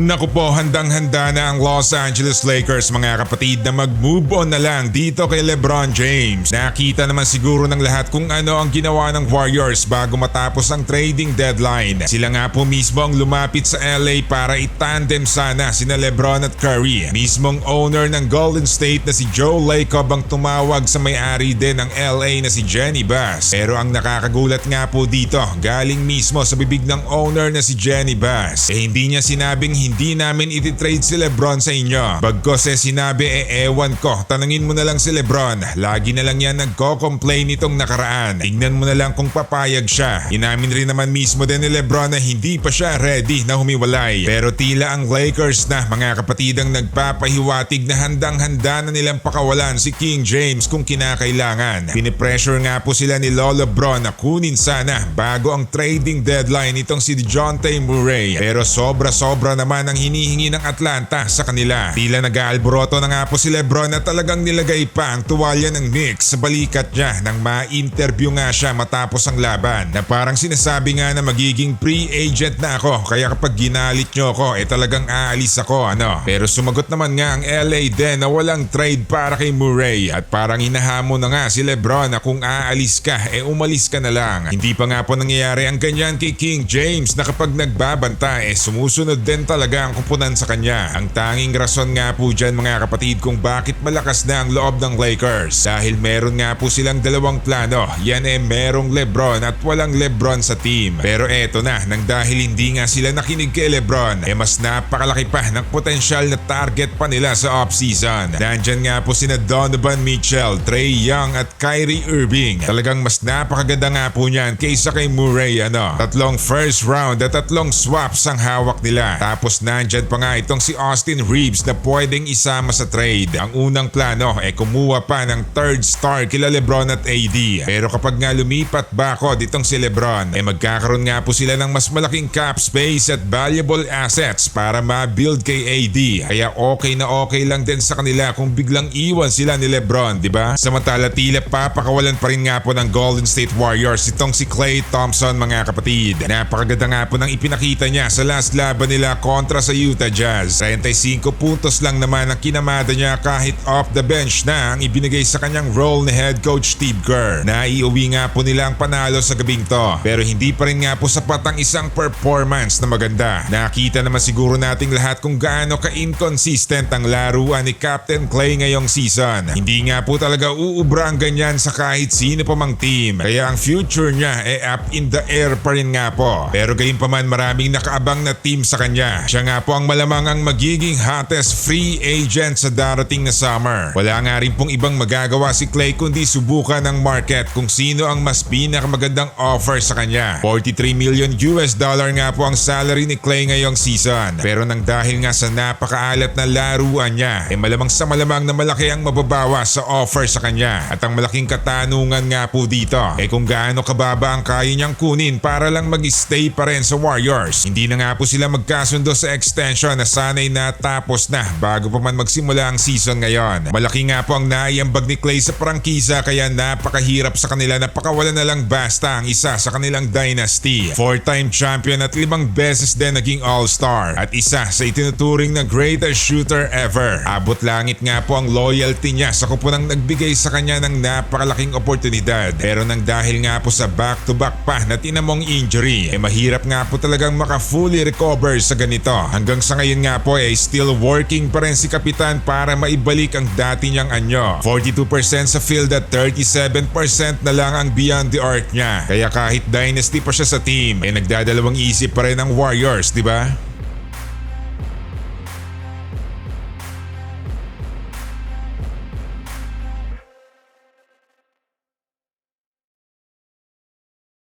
Naku po, handang-handa na ang Los Angeles Lakers mga kapatid na mag-move on na lang dito kay Lebron James. Nakita naman siguro ng lahat kung ano ang ginawa ng Warriors bago matapos ang trading deadline. Sila nga po mismo ang lumapit sa LA para itandem sana sina Lebron at Curry. Mismong owner ng Golden State na si Joe Lacob ang tumawag sa may-ari din ng LA na si Jenny Bass. Pero ang nakakagulat nga po dito, galing mismo sa bibig ng owner na si Jenny Bass. Eh hindi niya sinabing hindi namin ititrade si Lebron sa inyo. Bagkos eh sinabi eh ewan ko, tanungin mo na lang si Lebron. Lagi na lang yan nagko-complain itong nakaraan. Tingnan mo na lang kung papayag siya. Inamin rin naman mismo din ni Lebron na hindi pa siya ready na humiwalay. Pero tila ang Lakers na mga kapatid ang nagpapahiwatig na handang-handa na nilang pakawalan si King James kung kinakailangan. Pinipressure nga po sila ni Lolo Bron na kunin sana bago ang trading deadline itong si DeJounte Murray. Pero sobra-sobra naman ang hinihingi ng Atlanta sa kanila. Tila nag-aalboroto na nga po si Lebron na talagang nilagay pa ang tuwalya ng Knicks sa balikat niya nang ma-interview nga siya matapos ang laban. Na parang sinasabi nga na magiging pre-agent na ako kaya kapag ginalit nyo ako eh talagang aalis ako ano. Pero sumagot naman nga ang LA din na walang trade para kay Murray at parang hinahamon na nga si Lebron na kung aalis ka eh umalis ka na lang. Hindi pa nga po nangyayari ang ganyan kay King James na kapag nagbabanta eh sumusunod din talaga ang kupunan sa kanya. Ang tanging rason nga po dyan mga kapatid kung bakit malakas na ang loob ng Lakers. Dahil meron nga po silang dalawang plano. Yan eh merong Lebron at walang Lebron sa team. Pero eto na, nang dahil hindi nga sila nakinig kay Lebron, eh mas napakalaki pa ng potensyal na target pa nila sa offseason. Nandyan nga po sina Donovan Mitchell, Trey Young at Kyrie Irving. Talagang mas napakaganda nga po niyan kaysa kay Murray ano. Tatlong first round at tatlong swaps ang hawak nila. Tapos nandyan pa nga itong si Austin Reeves na pwedeng isama sa trade. Ang unang plano ay kumuha pa ng third star kila Lebron at AD. Pero kapag nga lumipat bakod itong si Lebron, ay magkakaroon nga po sila ng mas malaking cap space at valuable assets para ma-build kay AD. Kaya okay na okay lang din sa kanila kung biglang iwan sila ni Lebron, di ba? Samantala tila papakawalan pa rin nga po ng Golden State Warriors itong si Klay Thompson mga kapatid. Napakaganda nga po ng ipinakita niya sa last laban nila kontra sa Utah Jazz. 35 puntos lang naman ang kinamada niya kahit off the bench na ang ibinigay sa kanyang role ni head coach Steve Kerr. Naiuwi nga po nila ang panalo sa gabing to. Pero hindi pa rin nga po sapat ang isang performance na maganda. Nakita naman siguro nating lahat kung gaano ka-inconsistent ang laruan ni Captain Clay ngayong season. Hindi nga po talaga uubra ang ganyan sa kahit sino pa mang team. Kaya ang future niya ay up in the air pa rin nga po. Pero gayon pa man maraming nakaabang na team sa kanya. Siya nga po ang malamang ang magiging hottest free agent sa darating na summer. Wala nga rin pong ibang magagawa si Clay kundi subukan ng market kung sino ang mas pinakamagandang offer sa kanya. 43 million US dollar nga po ang salary ni Clay ngayong season. Pero nang dahil nga sa napakaalat na laruan niya, eh malamang sa malamang na malaki ang mababawa sa offer sa kanya. At ang malaking katanungan nga po dito, eh kung gaano kababa ang kaya niyang kunin para lang mag-stay pa rin sa Warriors. Hindi na nga po sila magkasundo sa extension na sana'y natapos na bago pa man magsimula ang season ngayon. Malaki nga po ang naiambag ni Clay sa prangkisa kaya napakahirap sa kanila na pakawalan na lang basta ang isa sa kanilang dynasty. Four-time champion at limang beses din naging all-star at isa sa itinuturing na greatest shooter ever. Abot langit nga po ang loyalty niya sa kupunang nagbigay sa kanya ng napakalaking oportunidad. Pero nang dahil nga po sa back-to-back pa na tinamong injury, eh mahirap nga po talagang maka-fully recover sa ganito. Hanggang sa ngayon nga po ay still working pa rin si Kapitan para maibalik ang dati niyang anyo. 42% sa field at 37% na lang ang beyond the arc niya. Kaya kahit dynasty pa siya sa team, eh nagdadalawang isip pa rin ang Warriors, di ba?